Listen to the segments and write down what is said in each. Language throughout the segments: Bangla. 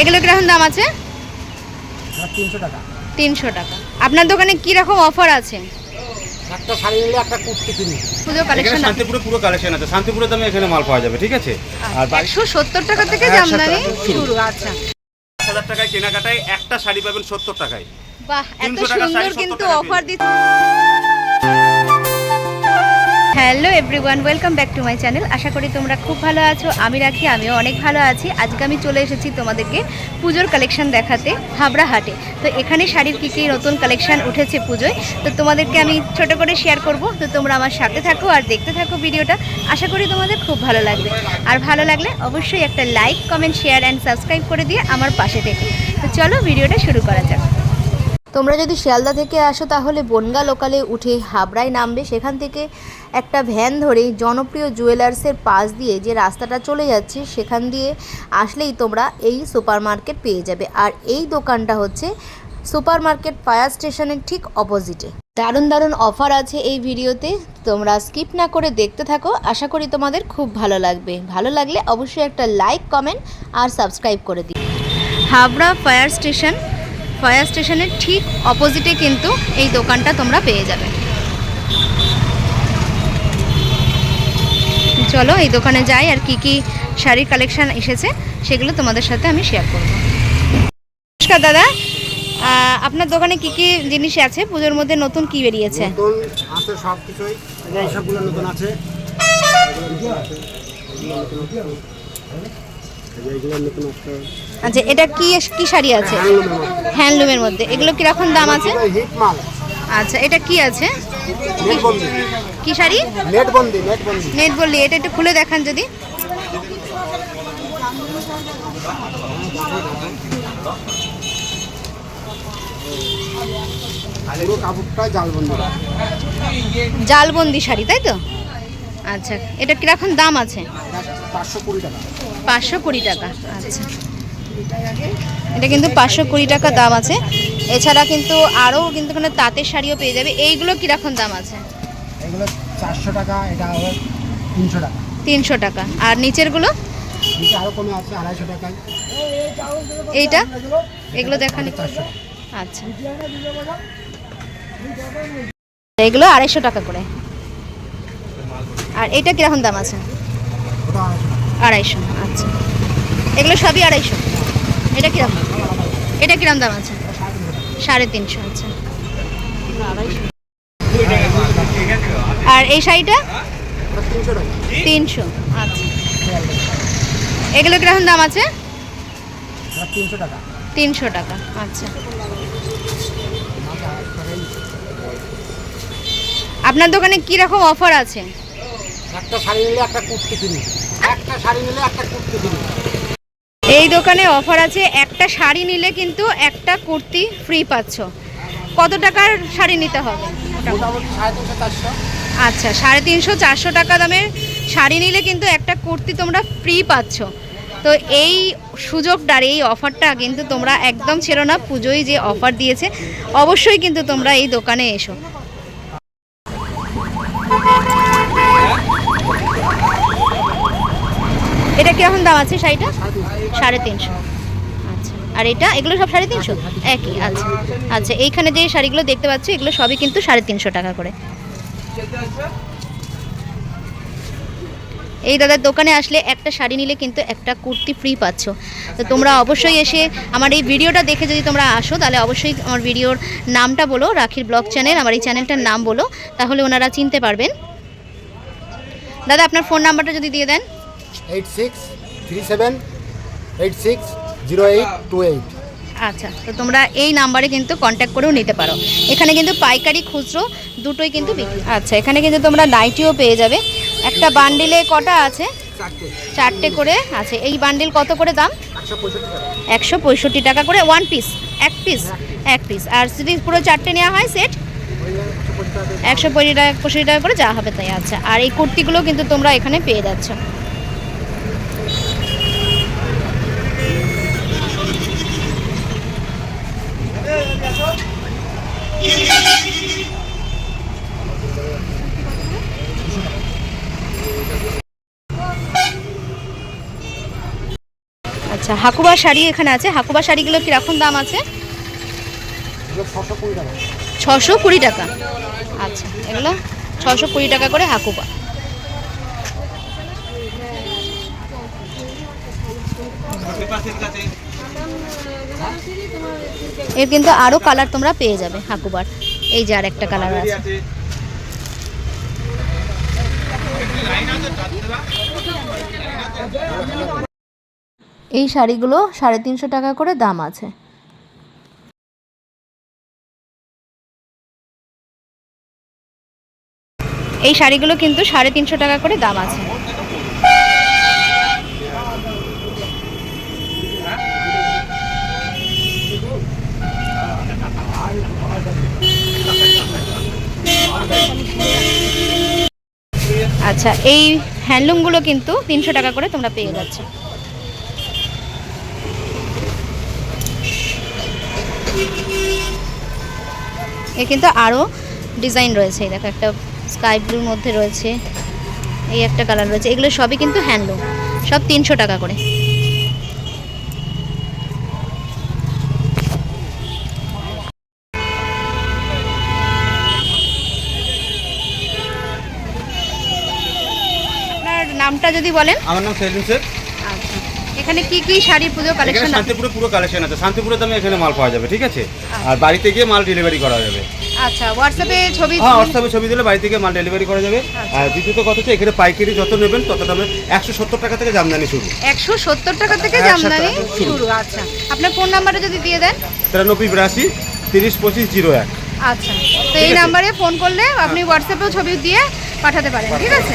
এগুলো কীরকম দাম আছে? তিনশো টাকা। তিনশো টাকা। আপনার দোকানে কি রকম অফার আছে? একটা শাড়ি নিলে একটা কুর্তি কিনি। পুজো কালেকশন শান্তিপুরে পুরো কালেকশন আছে। দামে এখানে মাল পাওয়া যাবে ঠিক আছে? আর সত্তর টাকা থেকে হ্যাঁ, জামদানি শুরু। শুরু আচ্ছা। পাঁচ হাজার টাকায় কেনাকাটায় একটা শাড়ি পাবেন সত্তর টাকায়। বাহ এত সুন্দর কিন্তু অফার দিচ্ছে। Hello everyone, welcome back to my channel. আশা করি তোমরা খুব ভালো আছো, আমি রাখি, আমিও অনেক ভালো আছি। আজকে আমি চলে এসেছি তোমাদেরকে পুজোর কালেকশন দেখাতে হাবড়া হাটে তো এখানে শাড়ির কী কী নতুন কালেকশন উঠেছে পুজোয়, তো তোমাদেরকে আমি ছোট করে শেয়ার করব। তো তোমরা আমার সাথে থাকো আর দেখতে থাকো ভিডিওটা। আশা করি তোমাদের খুব ভালো লাগবে। আর ভালো লাগলে অবশ্যই একটা like comment share and subscribe করে দিয়ে আমার পাশে থেকে। তো চলো ভিডিওটা শুরু করা যাক। তোমরা যদি শিয়ালদা থেকে আসো, তাহলে বনগা লোকালে উঠে হাবড়ায় নামবে। সেখান থেকে একটা ভ্যান ধরে জনপ্রিয় জুয়েলার্সের পাশ দিয়ে যে রাস্তাটা চলে যাচ্ছে, সেখান দিয়ে আসলেই তোমরা এই সুপার মার্কেট পেয়ে যাবে। আর এই দোকানটা হচ্ছে সুপার মার্কেট ফায়ার স্টেশনের ঠিক অপোজিটে দারুণ দারুণ অফার আছে এই ভিডিওতে। তোমরা স্কিপ না করে দেখতে থাকো। আশা করি তোমাদের খুব ভালো লাগবে। ভালো লাগলে অবশ্যই একটা লাইক কমেন্ট আর সাবস্ক্রাইব করে দিই হাবড়া ফায়ার স্টেশন ফায়ার স্টেশনের ঠিক অপোজিটে কিন্তু এই দোকানটা তোমরা পেয়ে যাবে। চলো এই দোকানে যাই আর কি কি শাড়ির কালেকশন এসেছে, সেগুলো তোমাদের সাথে আমি শেয়ার করব। নমস্কার দাদা আপনার দোকানে কি কি জিনিস আছে? পুজোর মধ্যে নতুন কি বেরিয়েছে? আছে সব কিছুই সবগুলো নতুন আছে। নতুন আচ্ছা এটা কি কি শাড়ি আছে? হ্যান্ডলুমের মধ্যে। এগুলো কীরকম দাম আছে? আচ্ছা এটা কি আছে? কি শাড়ি? নেট নেট বললি এটা একটু খুলে দেখান যদি। পুরো কাপড়টা জাল জালবন্দি শাড়ি, তাই তো? আচ্ছা এটা কীরকম দাম আছে? পাঁচশো কুড়ি টাকা। পাঁচশো কুড়ি টাকা আচ্ছা। এটা কিন্তু পাঁচশো কুড়ি টাকা দাম আছে। এছাড়া কিন্তু আরও কিন্তু এখানে তাঁতের শাড়িও পেয়ে যাবে। এইগুলো কীরকম দাম আছে? এগুলো চারশো টাকা এটা তিনশো টাকা। তিনশো টাকা। আর নিচেরগুলো? নিচে আরও কমে আছে আড়াইশো টাকায়। এইটা? এগুলো দেখান। আচ্ছা। এগুলো আড়াইশো টাকা করে। আর এটা কীরকম দাম আছে? আড়াইশো আচ্ছা। এগুলো সবই আড়াইশো? এটা কীরকম এটা কিরম দাম আছে? সাড়ে তিনশো আচ্ছা আর এই শাড়িটা? তিনশো আচ্ছা। এগুলো কীরকম দাম আছে? তিনশো টাকা আচ্ছা। আপনার দোকানে কি রকম অফার আছে? একটা শাড়ি নিলে একটা কুর্তি কিনি একটা শাড়ি নিলে একটা কুর্তি কিনি এই দোকানে অফার আছে একটা শাড়ি নিলে কিন্তু একটা কুর্তি ফ্রি পাচ্ছ। কত টাকার শাড়ি নিতে হবে? আচ্ছা সাড়ে তিনশো চারশো টাকা দামের শাড়ি নিলে কিন্তু একটা কুর্তি তোমরা ফ্রি পাচ্ছ। তো এই সুযোগটার এই অফারটা কিন্তু তোমরা একদম ছিল না পুজোয় যে অফার দিয়েছে অবশ্যই কিন্তু তোমরা এই দোকানে এসো। এটা কীরকম দাম আছে শাড়িটা? সাড়ে তিনশো। আচ্ছা। আর এটা? এগুলো সব সাড়ে তিনশো? একই আচ্ছা। আচ্ছা এইখানে যে শাড়িগুলো দেখতে পাচ্ছি, এগুলো সবই কিন্তু সাড়ে তিনশো টাকা করে। এই দাদার দোকানে আসলে একটা শাড়ি নিলে কিন্তু একটা কুর্তি ফ্রি পাচ্ছ। তো তোমরা অবশ্যই এসে আমার এই ভিডিওটা দেখে যদি তোমরা আসো, তাহলে অবশ্যই আমার ভিডিওর নামটা বলো, রাখির ব্লগ চ্যানেল, আমার এই চ্যানেলটার নাম বলো, তাহলে ওনারা চিনতে পারবেন। দাদা, আপনার ফোন নাম্বারটা যদি দিয়ে দেন। Eight six three seven eight six zero eight two eight আচ্ছা তো তোমরা এই নাম্বারে কিন্তু কন্ট্যাক্ট করেও নিতে পারো। এখানে কিন্তু পাইকারি খুচরো দুটোই কিন্তু বিক্রি। আচ্ছা এখানে কিন্তু তোমরা নাইটিও পেয়ে যাবে। একটা বান্ডিলে কটা আছে? চারটে। করে আছে এই বান্ডিল কত করে দাম? একশো পঁয়ষট্টি টাকা। করে ওয়ান পিস এক পিস এক পিস আর যদি পুরো চারটে নেওয়া হয় সেট একশো পঁয়ষট্টি টাকা। একশো পঁয়ষট্টি টাকা পঁয়ষট্টি টাকা করে যা হবে তাই আচ্ছা। আর এই কুর্তিগুলো কিন্তু তোমরা এখানে পেয়ে যাচ্ছ। আচ্ছা হাকুবা শাড়ি এখানে আছে। হাকুবা শাড়িগুলো কীরকম দাম আছে? ছশো কুড়ি টাকা। আচ্ছা এগুলো ছশো কুড়ি টাকা করে হাকুবা। এর কিন্তু আরও কালার তোমরা পেয়ে যাবে হাকুবার। এই যে আর একটা কালার আছে। এই শাড়িগুলো সাড়ে তিনশো টাকা করে দাম আছে। এই শাড়িগুলো কিন্তু সাড়ে তিনশো টাকা করে দাম আছে। আচ্ছা এই হ্যান্ডলুমগুলো কিন্তু তিনশো টাকা করে তোমরা পেয়ে যাচ্ছ। এ কিন্তু আরও ডিজাইন রয়েছে দেখো একটা স্কাই ব্লুর মধ্যে রয়েছে, এই একটা কালার রয়েছে, এগুলো সবই কিন্তু হ্যান্ডলুম, সব তিনশো টাকা করে। নামটা যদি বলেন। আমার নাম সেলিম শেখ। এখানে কি কি শাড়ি পুজো কালেকশন শান্তিপুরে পুরো কালেকশন আছে। শান্তিপুরে দামে এখানে মাল পাওয়া যাবে ঠিক আছে? আর বাড়িতে গিয়ে মাল ডেলিভারি করা যাবে। আচ্ছা হোয়াটসঅ্যাপে ছবি হ্যাঁ হোয়াটসঅ্যাপে ছবি দিলে বাড়ি থেকে মাল ডেলিভারি করা যাবে। আর দ্বিতীয়ত কথা হচ্ছে এখানে পাইকারি যত নেবেন তত দামে একশো সত্তর টাকা থেকে জামদানি শুরু। একশো সত্তর টাকা থেকে জামদানি শুরু। শুরু আচ্ছা। আপনার ফোন নাম্বারটা যদি দিয়ে দেন। তিরানব্বই বিরাশি তিরিশ পঁচিশ জিরো এক। আচ্ছা। তো এই নাম্বারে ফোন করলে আপনি হোয়াটসঅ্যাপেও ছবি দিয়ে পাঠাতে পারেন ঠিক আছে?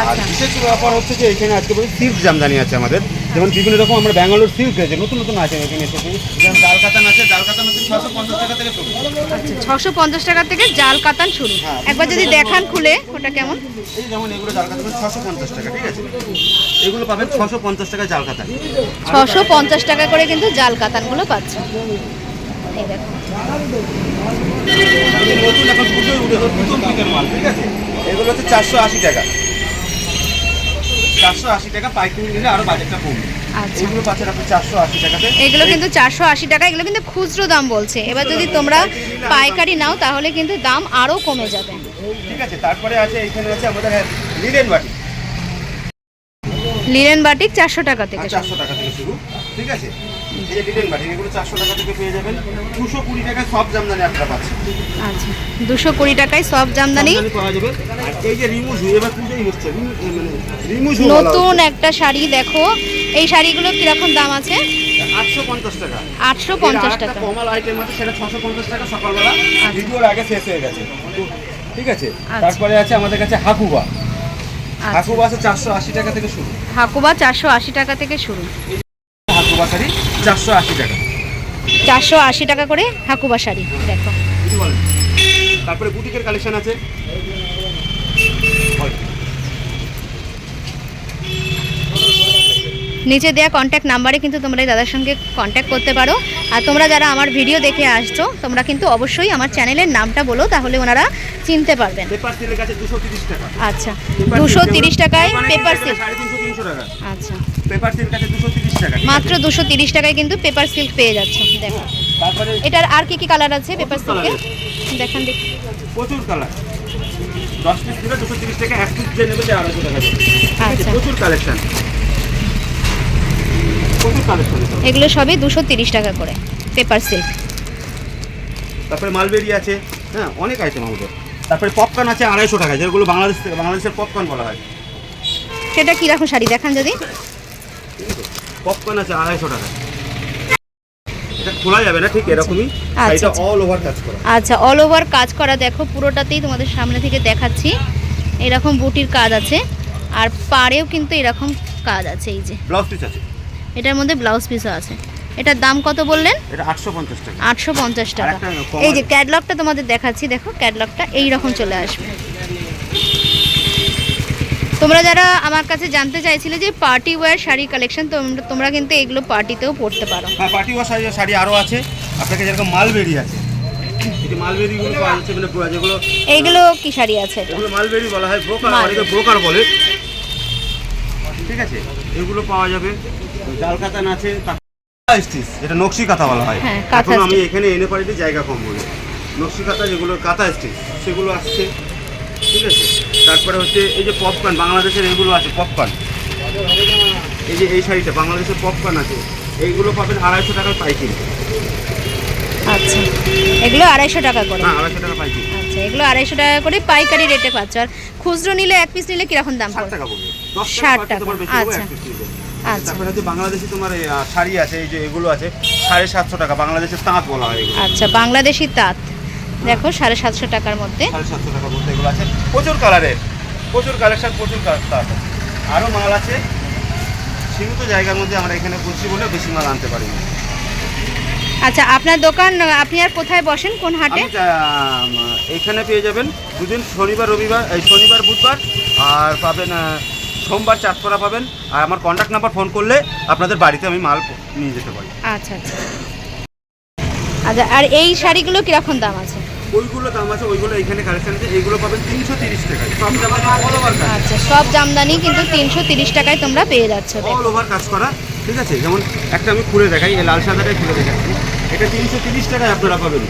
আচ্ছা। বিশেষ ব্যাপার হচ্ছে যে এখানে আজকে বলি সিল্ক জামদানি আছে আমাদের। যেমন বিভিন্ন রকম আমরা ব্যাঙ্গালোর সিল্ক আছে নতুন নতুন আছে এখানে এসেছে। যেমন ডাল কাতান আছে ডাল কাতান ছশো পঞ্চাশ টাকা থেকে শুরু। ছশো পঞ্চাশ টাকা থেকে জাল কাতান শুরু। হ্যাঁ। একবার যদি দেখান খুলে ওটা কেমন? এই যেমন এগুলো জাল কাতান ছশো পঞ্চাশ টাকা ঠিক আছে? এগুলো পাবেন ছশো পঞ্চাশ টাকা জাল কাতান। ছশো পঞ্চাশ টাকা করে কিন্তু জাল কাতানগুলো পাচ্ছে এই দেখো। নতুন এখন পুজোয় উঠে প্রথম দিকের মাল ঠিক আছে? এগুলো হচ্ছে চারশো আশি টাকা। চারশো আশি টাকা পাইকারি নিলে আরও বাজেটটা কমবে। আচ্ছা। এগুলো পাচ্ছেন আপনি চারশো আশি টাকাতে। এগুলো কিন্তু চারশো আশি টাকা এগুলো কিন্তু খুচরো দাম বলছে। এবার যদি তোমরা পাইকারি নাও তাহলে কিন্তু দাম আরও কমে যাবে। ঠিক আছে তারপরে আছে এখানে আছে আমাদের লিলেন বাটি লিনেন বাটিক চারশো টাকা থেকে। চারশো টাকা থেকে শুরু। ঠিক আছে? এই যে বাটি এগুলো চারশো টাকা থেকে পেয়ে যাবেন। দুশো কুড়ি টাকায় সব জামদানি আপনারা পাচ্ছেন। আচ্ছা দুশো কুড়ি টাকায় সব জামদানি। পাওয়া যাবে। আর এই যে রিমুজ এবার পুজোই হচ্ছে। মানে নতুন একটা শাড়ি দেখো। এই শাড়িগুলো কীরকম দাম আছে? আটশো পঞ্চাশ টাকা। আটশো পঞ্চাশ টাকা। আচ্ছা। কমাল আইটেম আছে সেটা ছশো পঞ্চাশ টাকা সকালবেলা। ভিডিওর আগে শেষ হয়ে গেছে। ঠিক আছে? আচ্ছা। তারপরে আছে আমাদের কাছে হাকুবা। আচ্ছা হাকুবা আছে চারশো আশি টাকা থেকে শুরু। হাকুবা চারশো আশি টাকা থেকে শুরু। হাকুবা শাড়ি চারশো আশি টাকা। চারশো আশি টাকা করে হাকুবা শাড়ি দেখো তারপরে বুটিকের কালেকশন আছে। নিচে দেওয়া কন্ট্যাক্ট নাম্বারে কিন্তু তোমরা এই দাদার সঙ্গে কন্ট্যাক্ট করতে পারো। আর তোমরা যারা আমার ভিডিও দেখে আসছো তোমরা কিন্তু অবশ্যই আমার চ্যানেলের নামটা বলো তাহলে ওনারা চিনতে পারবেন। কাছে দুশো তিরিশ আচ্ছা দুশো তিরিশ টাকায় পেপার তিনশো টাকা। আচ্ছা। পেপার কাছে টাকা মাত্র? দুশো তিরিশ টাকায় কিন্তু পেপার সিল্ক পেয়ে যাচ্ছে দেখো। তারপরে এটার আর কি কি কালার আছে পেপার সিল্কে দেখান দেখি। প্রচুর কালার দশ পিস দিলে টাকা এক পিস নেবে টাকা? আচ্ছা। প্রচুর কালেকশন এগুলো? সবই দুশো তিরিশ টাকা করে পেপার সিল্ক। তারপরে মালবেরি আছে হ্যাঁ অনেক আইটেম আমাদের। তারপরে পপকর্ন আছে আড়াইশো টাকা যেগুলো বাংলাদেশ থেকে বাংলাদেশের পপকর্ন বলা হয়। সেটা কীরকম শাড়ি দেখান যদি। পপকর্ন আছে আড়াইশো টাকা। খোলা যাবে না ঠিক এরকমই? আচ্ছা, এটা আচ্ছা। অল ওভার কাজ করা। আচ্ছা অল ওভার কাজ করা দেখো পুরোটাতেই তোমাদের সামনে থেকে দেখাচ্ছি। এরকম বুটির কাজ আছে আর পাড়েও কিন্তু এরকম কাজ আছে এই যে। ব্লাউজ পিস আছে। এটার মধ্যে ব্লাউজ পিসও আছে। এটার দাম কত বললেন? আটশো পঞ্চাশ টাকা। এই যে ক্যাটলগটা তোমাদের দেখাচ্ছি দেখো ক্যাটলগটা এই রকম চলে আসবে। তোমরা যারা আমার কাছে জানতে চাইছিলে যে পার্টি ওয়্যার শাড়ি কালেকশন তোমরা কিন্তু এগুলো পার্টিতেও পরতে পারো। হ্যাঁ পার্টি শাড়ি শাড়ি আরও আছে। আপনাকে যেরকম মালবেরি আছে। মানে এইগুলো কি শাড়ি আছে? এগুলো মালবেরি বলা হয় ব্রোকার অনেকে ব্রোকার বলে। ঠিক আছে? এগুলো পাওয়া যাবে। জাল কাতান আছে স্টিচ যেটা নকশি কাঁথা বলা হয়। হ্যাঁ, এখন আমি এখানে এনে পারিতে জায়গা কম বলে। নকশি কাঁথা যেগুলো কাঁথা স্টিচ সেগুলো আসছে। ঠিক আছে? তারপরে হচ্ছে এই যে পপকর্ন বাংলাদেশের এইগুলো আছে পপকর্ন। এই যে এই শাড়িটা বাংলাদেশের পপকর্ন আছে। এইগুলো পাবেন আড়াইশো টাকার পাইকিং আচ্ছা। এগুলো আড়াইশো টাকা করে। হ্যাঁ আড়াইশো টাকা পাইকিং আচ্ছা এগুলো আড়াইশো টাকা করে পাইকারি রেটে পাচ্ছ। আর খুচরো নিলে এক পিস নিলে কীরকম দাম ষাট টাকা 60 টাকা আচ্ছা। আচ্ছা। তারপরে হচ্ছে বাংলাদেশি তোমার শাড়ি আছে এই যে এগুলো আছে সাড়ে সাতশো টাকা বাংলাদেশের তাঁত বলা হয় আচ্ছা বাংলাদেশি তাঁত। দেখো সাড়ে সাতশো টাকার মধ্যে। সাড়ে সাতশো টাকা বলতে এগুলো আছে। প্রচুর কালারের প্রচুর কালেকশন প্রচুর তাঁত আরও মাল আছে। সীমিত জায়গার মধ্যে আমরা এখানে করছি বলে বেশি মাল আনতে পারি না। আচ্ছা আপনার দোকান আপনি আর কোথায় বসেন? কোন হাটে? এখানে পেয়ে যাবেন দুদিন শনিবার রবিবার এই শনিবার বুধবার আর পাবেন সোমবার চাঁদপাড়া পাবেন। আর আমার কন্ট্যাক্ট নাম্বার ফোন করলে আপনাদের বাড়িতে আমি মাল নিয়ে যেতে পারি। আচ্ছা আচ্ছা। আচ্ছা আর এই শাড়িগুলো কীরকম দাম আছে? ওইগুলো দাম আছে ওইগুলো এখানে কালেকশন আছে এইগুলো পাবেন তিনশো তিরিশ টাকায়। সব অল ওভার আচ্ছা সব জামদানি কিন্তু তিনশো তিরিশ টাকায় তোমরা পেয়ে যাচ্ছ। অল ওভার কাজ করা ঠিক আছে? যেমন একটা আমি খুলে দেখাই এই লাল সাদাটাই খুলে দেখাচ্ছি। এটা তিনশো তিরিশ টাকায় আপনারা পাবেন।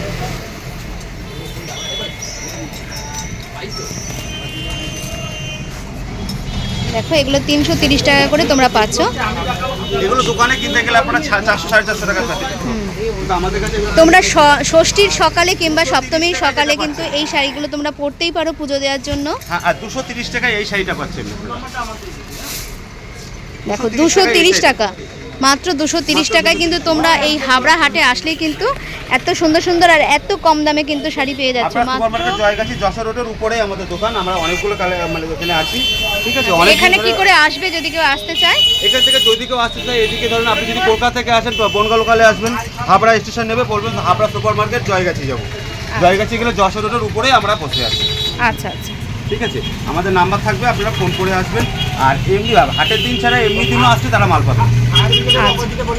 দেখো এগুলো তিনশো তিরিশ টাকা করে তোমরা পাচ্ছ। এগুলো দোকানে কিনতে গেলে আপনারা চারশো সাড়ে চারশো টাকা থাকে কিন্তু আমাদের কাছে এগুলো- তোমরা ষষ্ঠীর সকালে কিংবা সপ্তমীর সকালে কিন্তু এই শাড়িগুলো তোমরা পরতেই পারো পুজো দেওয়ার জন্য। হ্যাঁ আর দুশো তিরিশ টাকা এই শাড়িটা পাচ্ছেন দেখো দুশো তিরিশ টাকা। মাত্র দুশো তিরিশ টাকায় কিন্তু তোমরা এই হাবড়া হাটে আসলেই কিন্তু এত সুন্দর সুন্দর আর এত কম দামে কিন্তু শাড়ি পেয়ে যাচ্ছ। জয়গাছি যশোর রোডের উপরেই আমাদের দোকান। আমরা অনেকগুলো মানে ওখানে আছি। ঠিক আছে এখানে কি করে আসবে যদি কেউ আসতে চায়? এখান থেকে যদি কেউ আসতে চায় এদিকে ধরুন আপনি যদি কলকাতা থেকে আসেন তো বনগা লোকালে আসবেন হাবড়া স্টেশন নেবে বলবেন হাবড়া সুপার মার্কেট জয়গাছি যাব। জয়গাছি গেলে যশোর রোডের উপরেই আমরা বসে আছি। আচ্ছা আচ্ছা। ঠিক আছে? আমাদের নাম্বার থাকবে আপনারা ফোন করে আসবেন। আর এমনি হাটের দিন ছাড়া এমনি দিনও আসলে তারা মাল পাবে।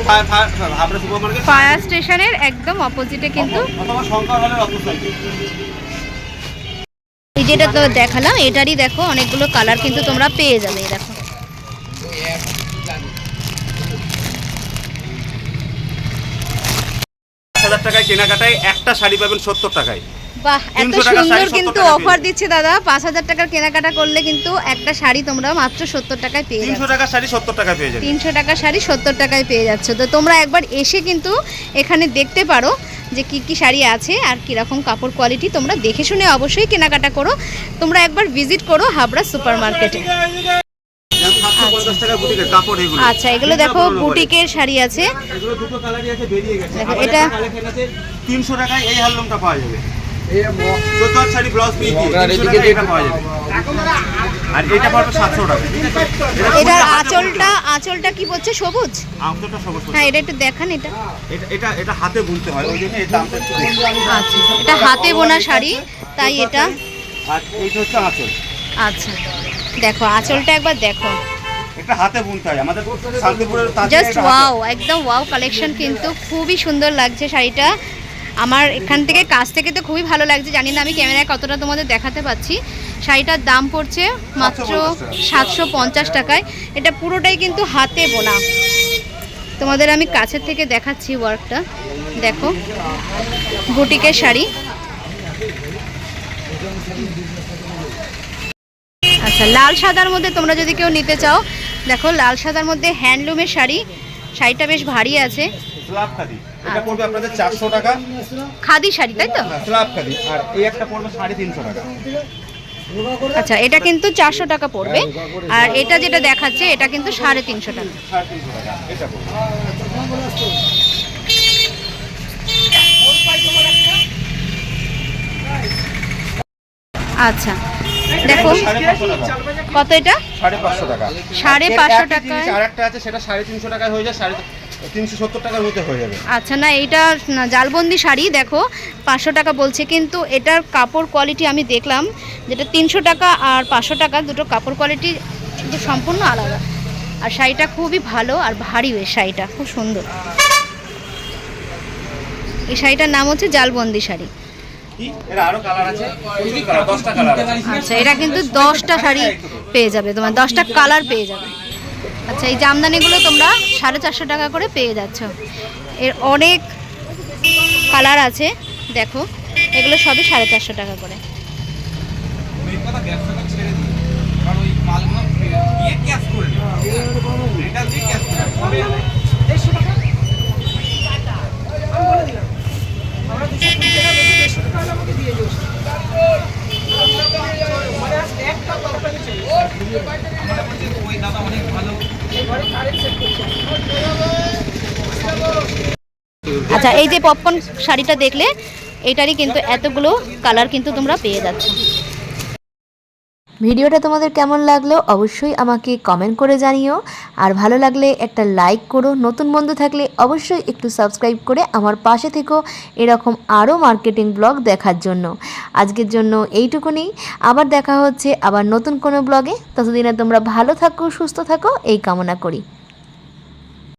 ফা- হাবড়া সুপার মার্কেট ফায়ার স্টেশনের একদম অপোজিটে কিন্তু। এই যেটা তো দেখালাম এটারই দেখো অনেকগুলো কালার কিন্তু তোমরা পেয়ে যাবে দেখো। হাজার টাকায় কেনাকাটায় একটা শাড়ি পাবেন সত্তর টাকায়। বাহ এত 300 টাকার শাড়ি সুন্দর কিন্তু অফার দিচ্ছে দাদা। পাঁচ হাজার টাকার কেনাকাটা করলে কিন্তু একটা শাড়ি তোমরা মাত্র সত্তর টাকায় পেয়ে তিনশো টাকার শাড়ি সত্তর টাকা পেয়ে যাবেন তিনশো টাকার শাড়ি সত্তর টাকায় পেয়ে যাচ্ছ। তো তোমরা একবার এসে কিন্তু এখানে দেখতে পারো যে কি কি শাড়ি আছে আর কীরকম কাপড় কোয়ালিটি তোমরা দেখে শুনে অবশ্যই কেনাকাটা করো। তোমরা একবার ভিজিট করো হাবড়া সুপার মার্কেটে টাকা এগুলো। আচ্ছা এগুলো দেখো বুটিকের শাড়ি আছে। এটা- তিনশো টাকায় এই হ্যান্ডলুমটা পাওয়া যাবে। চোদ্দ হাত শাড়ি ব্লাউজ পিস দিয়ে। এটা পাওয়া যাবে। আর এটা পাবে সাতশো টাকা। এটা খুবই এটার হাতে আঁচলটা আঁচলটা কি বলছে সবুজ? আঁচলটা সবুজ হ্যাঁ এটা একটু দেখান এটা। এটা এটা এটা হাতে বুনতে হয় ওই জন্য এর দামটা একটু আচ্ছা এটা হাতে বোনা শাড়ি তাই এটা? আর এইটা হচ্ছে আঁচল। আচ্ছা দেখো আঁচলটা একবার দেখো। এটা হাতে বুনতে হয় আমাদের শান্তিপুরের জাস্ট ওয়াও একদম ওয়াও কালেকশন কিন্তু খুবই সুন্দর লাগছে শাড়িটা। আমার এখান থেকে কাছ থেকে তো খুবই ভালো লাগছে। জানি না আমি ক্যামেরায় কতটা তোমাদের দেখাতে পাচ্ছি। শাড়িটার দাম পড়ছে মাত্র সাতশো পঞ্চাশ টাকায়। এটা পুরোটাই কিন্তু হাতে বোনা। তোমাদের আমি কাছের থেকে দেখাচ্ছি ওয়ার্কটা দেখো বুটিকের শাড়ি। আচ্ছা লাল সাদার মধ্যে তোমরা যদি কেউ নিতে চাও দেখো লাল সাদার মধ্যে হ্যান্ডলুমের শাড়ি। শাড়িটা বেশ ভারী আছে। স্লাব খাদি। এটা পড়বে আপনাদের চারশো টাকা। খাদি শাড়ি তাই তো? স্লাব খাদি। আর এই একটা পড়বে সাড়ে তিনশো টাকা। আচ্ছা এটা কিন্তু চারশো টাকা পড়বে। আর এটা যেটা দেখাচ্ছে এটা কিন্তু সাড়ে তিনশো টাকা। টাকা আচ্ছা দেখো সাড়ে কত এটা? সাড়ে পাঁচশো টাকা। সাড়ে পাঁচশো একই আর একটা আছে সেটা সাড়ে তিনশো টাকায় হয়ে যায় সাড়ে তিনশো সত্তর টাকার মধ্যে হয়ে যাবে। আচ্ছা না এইটা জালবন্দি শাড়ি দেখো পাঁচশো টাকা বলছে কিন্তু এটার কাপড় কোয়ালিটি আমি দেখলাম যেটা তিনশো টাকা আর পাঁচশো টাকা দুটো কাপড় কোয়ালিটি কিন্তু সম্পূর্ণ আলাদা। আর শাড়িটা খুবই ভালো আর ভারী এই শাড়িটা খুব সুন্দর। এই শাড়িটার নাম হচ্ছে জালবন্দি শাড়ি। আচ্ছা এটা কিন্তু দশটা শাড়ি পেয়ে যাবে তোমার দশটা কালার পেয়ে যাবে। আচ্ছা এই জামদানিগুলো তোমরা সাড়ে চারশো টাকা করে পেয়ে যাচ্ছ এর অনেক কালার আছে, দেখো, এগুলো সবই সাড়ে চারশো টাকা করে মেন। ওই দাদা অনেক ভালো আচ্ছা এই যে পপকর্ন শাড়িটা দেখলে এটারই কিন্তু এতগুলো কালার কিন্তু তোমরা পেয়ে যাচ্ছ। ভিডিওটা তোমাদের কেমন লাগল অবশ্যই আমাকে কমেন্ট করে জানিও। আর ভালো লাগলে একটা লাইক করো। নতুন বন্ধু থাকলে অবশ্যই একটু সাবস্ক্রাইব করে আমার পাশে থেকো এরকম আরও মার্কেটিং ব্লগ দেখার জন্য। আজকের জন্য এইটুকুনি। আবার দেখা হচ্ছে আবার নতুন কোনো ব্লগে ততদিনে তোমরা ভালো থাকো, সুস্থ থাকো, এই কামনা করি।